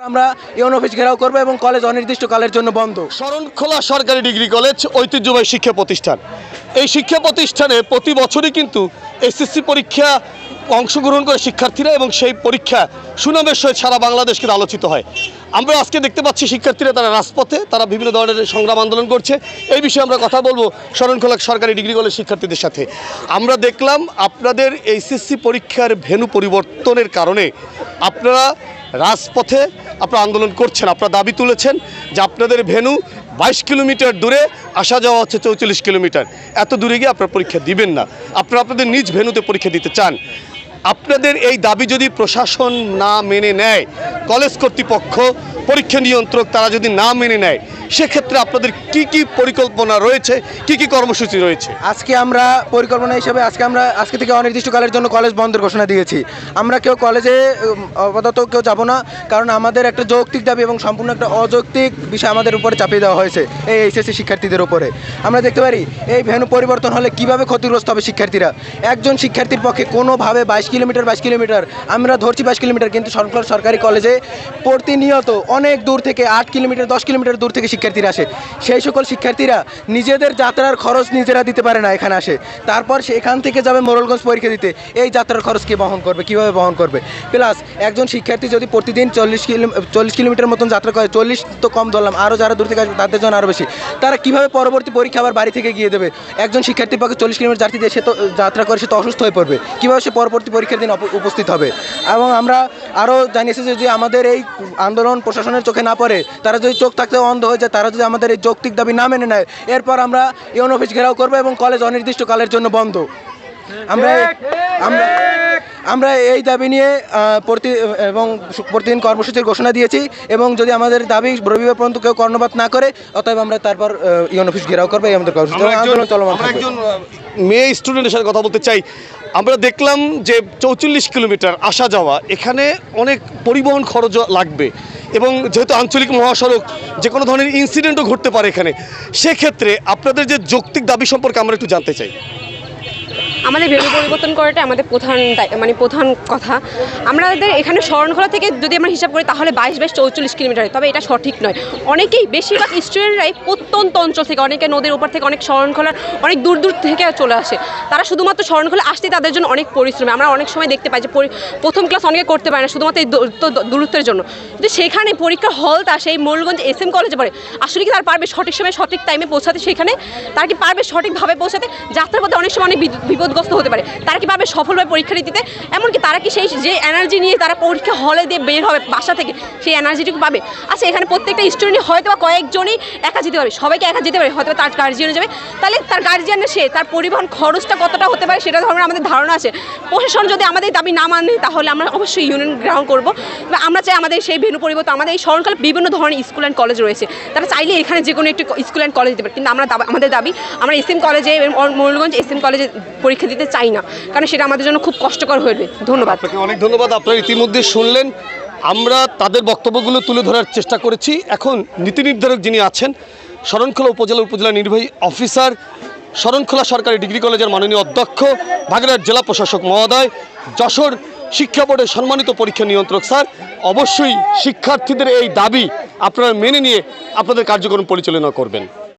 আমরা Yoon office ঘেরাও করব এবং কলেজ অনির্দিষ্টকালের জন্য বন্ধ। শরণখোলা সরকারি ডিগ্রি কলেজ ঐতিহ্যবাহী শিক্ষা প্রতিষ্ঠান। এই শিক্ষা প্রতিষ্ঠানে প্রতি বছরই কিন্তু এসএসসি পরীক্ষা অংশগ্রহণ করে শিক্ষার্থীরা এবং সেই পরীক্ষা সুনামের সহিত সারা বাংলাদেশ কিন্তু আলোচিত হয়। আমরা আজকে দেখতে পাচ্ছি শিক্ষার্থীরা তারা রাজপথে, তারা বিভিন্ন ধরনের সংগ্রাম আন্দোলন করছে। এই বিষয়ে আমরা কথা বলব শরণখোলা সরকারি ডিগ্রি কলেজ শিক্ষার্থীদের সাথে। আমরা দেখলাম আপনাদের এইচএসসি পরীক্ষার ভেন্যু পরিবর্তনের কারণে আপনারা রাজপথে আপনারা আন্দোলন করছেন, আপনারা দাবি তুলেছেন যে আপনাদের ভেনু বাইশ কিলোমিটার দূরে আসা যাওয়া হচ্ছে চৌচল্লিশ কিলোমিটার। এত দূরে গিয়ে আপনারা পরীক্ষা দিবেন না। আপনারা আপনাদের নিজ ভেনুতে পরীক্ষা দিতে চান। আপনাদের এই দাবি যদি প্রশাসন না মেনে নেয়, কলেজ কর্তৃপক্ষ পরীক্ষা নিয়ন্ত্রক তারা যদি না মেনে নেয়, সেক্ষেত্রে আপনাদের কি কি পরিকল্পনা রয়েছে, কি কি কর্মসূচি রয়েছে? আজকে আমরা পরিকল্পনা হিসেবে আজকে আমরা, আজকে থেকে অনির্দিষ্টকালের জন্য কলেজ বন্ধের ঘোষণা দিয়েছি। আমরা কেউ কলেজে আপাতত কেউ যাব না, কারণ আমাদের একটা যৌক্তিক দাবি এবং সম্পূর্ণ একটা অযৌক্তিক বিষয় আমাদের উপরে চাপিয়ে দেওয়া হয়েছে এই এইচএসসি শিক্ষার্থীদের উপরে। আমরা দেখতে পারি, এই ভেনু পরিবর্তন হলে কীভাবে ক্ষতিগ্রস্ত হবে শিক্ষার্থীরা? একজন শিক্ষার্থীর পক্ষে কোনোভাবে বাইশ কিলোমিটার বাইশ কিলোমিটার, আমরা ধরছি বাইশ কিলোমিটার, কিন্তু সরকার সরকারি কলেজে প্রতিনিয়ত অনেক দূর থেকে, আট কিলোমিটার, দশ কিলোমিটার দূর থেকে শিক্ষার্থীরা আসে। সেই সকল শিক্ষার্থীরা নিজেদের যাত্রার খরচ নিজেরা দিতে পারে না এখানে আসে। তারপর সেখান থেকে যাবে মোরলগঞ্জ পরীক্ষা দিতে। এই যাত্রার খরচ কে বহন করবে, কীভাবে বহন করবে? প্লাস একজন শিক্ষার্থী যদি প্রতিদিন চল্লিশ কিলো চল্লিশ কিলোমিটার মতন যাত্রা করে, চল্লিশ তো কম ধরলাম আরও যারা দূর থেকে আসবে তাদের জন্য আরও বেশি। তারা কীভাবে পরবর্তী পরীক্ষা আবার বাড়ি থেকে গিয়ে দেবে? একজন শিক্ষার্থীর পক্ষে চল্লিশ কিলোমিটার যাত্রী দিয়ে সে তো যাত্রা করে, সে তো অসুস্থ হয়ে পড়বে। কীভাবে সে পরবর্তী পরীক্ষার দিন উপস্থিত হবে? এবং আমরা আরও জানিয়েছি যে আমাদের এই আন্দোলন প্রশাসনের চোখে না পড়ে, তারা যদি চোখ থাকতে অন্ধ হয়ে যায়, তারা যদি আমাদের এই যৌক্তিক দাবি না মেনে নেয়, এরপর আমরা ইউন অফিস ঘেরাও করব এবং কলেজ অনির্দিষ্টকালের জন্য বন্ধ। আমরা আমরা আমরা এই দাবি নিয়ে প্রতি এবং প্রতিদিন কর্মসূচির ঘোষণা দিয়েছি এবং যদি আমাদের দাবি রবিবার পর্যন্ত কেউ কর্ণপাত না করে অতএব আমরা তারপর ইউন অফিস ঘেরাও করব এই আমাদের কর্মসূচি। চলমান মেয়ে স্টুডেন্টের সাথে কথা বলতে চাই। আমরা দেখলাম যে চৌচল্লিশ কিলোমিটার আসা যাওয়া এখানে অনেক পরিবহন খরচ লাগবে এবং যেহেতু আঞ্চলিক মহাসড়ক যে কোনো ধরনের ইনসিডেন্টও ঘটতে পারে এখানে। সেক্ষেত্রে আপনাদের যে যৌক্তিক দাবি সম্পর্কে আমরা একটু জানতে চাই। আমাদের ভেন্যু পরিবর্তন করাটা আমাদের প্রধান মানে প্রধান কথা আমাদের এখানে শরণখোলা থেকে যদি আমরা হিসাব করি, তাহলে বাইশ বাইশ চৌচল্লিশ কিলোমিটার। তবে এটা সঠিক নয় অনেকেই বেশিরভাগ স্টুডেন্টরাই প্রত্যন্ত অঞ্চল থেকে, অনেকে নদীর উপর থেকে, অনেক শরণখোলার, অনেক দূর দূর থেকে চলে আসে। তারা শুধুমাত্র শরণখোলা আসতেই তাদের জন্য অনেক পরিশ্রমী। আমরা অনেক সময় দেখতে পাই যে পরি- প্রথম ক্লাস অনেকে করতে পারে না, শুধুমাত্র এই দূরত্বের জন্য। কিন্তু সেখানে পরীক্ষার হলটা সেই মোরলগঞ্জ এস এম কলেজে পড়ে। আসলে কি তার পারবে সঠিক সময়, সঠিক টাইমে পৌঁছাতে সেখানে? তার কি পারবে সঠিকভাবে পৌঁছাতে? যাত্রার পথে অনেক সময় অনেক বিপদগ্রস্ত হতে পারে। তারা কি পারবে সফলভাবে পরীক্ষা দিতে? এমনকি তারা কি সেই যে এনার্জি নিয়ে তারা পরীক্ষা হলে দিয়ে বের হবে বাসা থেকে, সেই এনার্জিটুকু পাবে? আচ্ছা এখানে প্রত্যেকটা স্টুডেন্ট হয়তো বা কয়েকজনই একা যেতে পারে সবাইকে একা যেতে পারে, হয়তো তার গার্জিয়ানে যাবে। তাহলে তার গার্জিয়ানে সে, তার পরিবহন খরচটা কতটা হতে পারে সেটা ধরনের আমাদের ধারণা আছে। প্রশাসন যদি আমাদের দাবি না মানে তাহলে আমরা অবশ্যই ইউনিয়ন গ্রহণ করব। বা আমরা চাই আমাদের সেই ভেনু পরিবর্তন, আমাদের এই শরণকালে বিভিন্ন ধরনের স্কুল অ্যান্ড কলেজ রয়েছে। তারা চাইলে এখানে যে কোনো একটি স্কুল অ্যান্ড কলেজ দিতে পারে। কিন্তু আমরা আমাদের দাবি, আমরা এস এম কলেজে এবং ময়ূরগঞ্জ এস এম কলেজে পরীক্ষা দিতে চাই না। কারণ সেটা আমাদের জন্য খুব কষ্টকর হয়ে ধন্যবাদ। অনেক ধন্যবাদ। আপনারা ইতিমধ্যে শুনলেন। আমরা তাদের বক্তব্যগুলো তুলে ধরার চেষ্টা করেছি। এখন নীতি নির্ধারক যিনি আছেন শরণখোলা উপজেলা উপজেলা নির্বাহী অফিসার, শরণখোলা সরকারি ডিগ্রি কলেজের মাননীয় অধ্যক্ষ ভাগড়ার জেলা প্রশাসক মহোদয়, যশোর শিক্ষা বোর্ডের সম্মানিত পরীক্ষা নিয়ন্ত্রক স্যার। অবশ্যই শিক্ষার্থীদের এই দাবি আপনারা মেনে নিয়ে আপনাদের কার্যক্রম পরিচালনা করবেন।